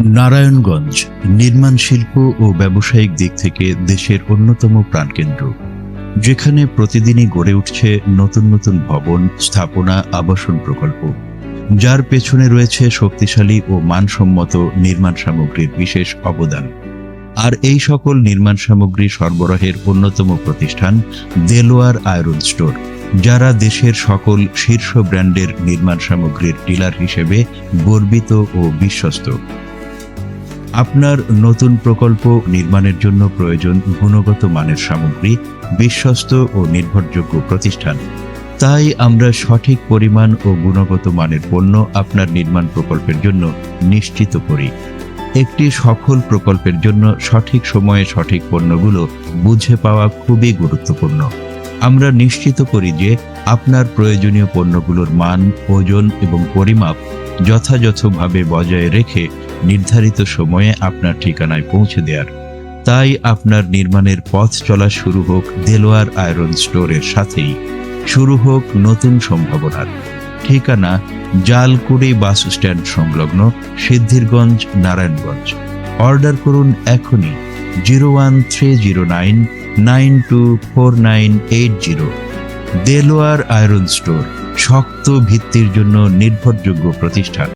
নারায়ণগঞ্জ নির্মাণ শিল্প ও ব্যবসায়িক দিক থেকে দেশের অন্যতম প্রাণকেন্দ্র, যেখানে প্রতিদিনই গড়ে উঠছে নতুন নতুন ভবন, স্থাপনা, আবাসন প্রকল্প। যার পেছনে রয়েছে শক্তিশালী ও মানসম্মত নির্মাণ সামগ্রীর বিশেষ অবদান। আর এই সকল নির্মাণ সামগ্রী সরবরাহের অন্যতম প্রতিষ্ঠান দেলোয়ার আয়রন স্টোর, যারা দেশের সকল শীর্ষ ব্র্যান্ডের নির্মাণ সামগ্রীর ডিলার হিসেবে গর্বিত ও বিশ্বস্ত। আপনার নতুন প্রকল্প নির্মাণের জন্য প্রয়োজন গুণগত মানের সামগ্রী, বিশ্বস্ত ও নির্ভরযোগ্য প্রতিষ্ঠান। তাই আমরা সঠিক পরিমাণ ও গুণগত মানের পণ্য আপনার নির্মাণ প্রকল্পের জন্য নিশ্চিত করি। একটি সফল প্রকল্পের জন্য সঠিক সময়ে সঠিক পণ্যগুলো বুঝে পাওয়া খুবই গুরুত্বপূর্ণ। আমরা নিশ্চিত করি যে আপনার প্রয়োজনীয় পণ্যগুলোর মান, ওজন এবং পরিমাপ যথাযথভাবে বজায় রেখে নির্ধারিত সময়ে আপনার ঠিকানায় পৌঁছে দেওয়ার তাই আপনার নির্মাণের পথ চলা শুরু হোক দেলোয়ার আয়রন স্টোরের সাথেই। শুরু হোক নতুন সম্ভাবনার। ঠিকানা জালকুড়ি বাস স্ট্যান্ড সংলগ্ন সিদ্ধিরগঞ্জ, নারায়ণগঞ্জ। অর্ডার করুন এখনই zero one three zero nine nine two four nine eight zero. Delowar iron store, শক্ত ভিত্তির জন্য নির্ভরযোগ্য প্রতিষ্ঠান।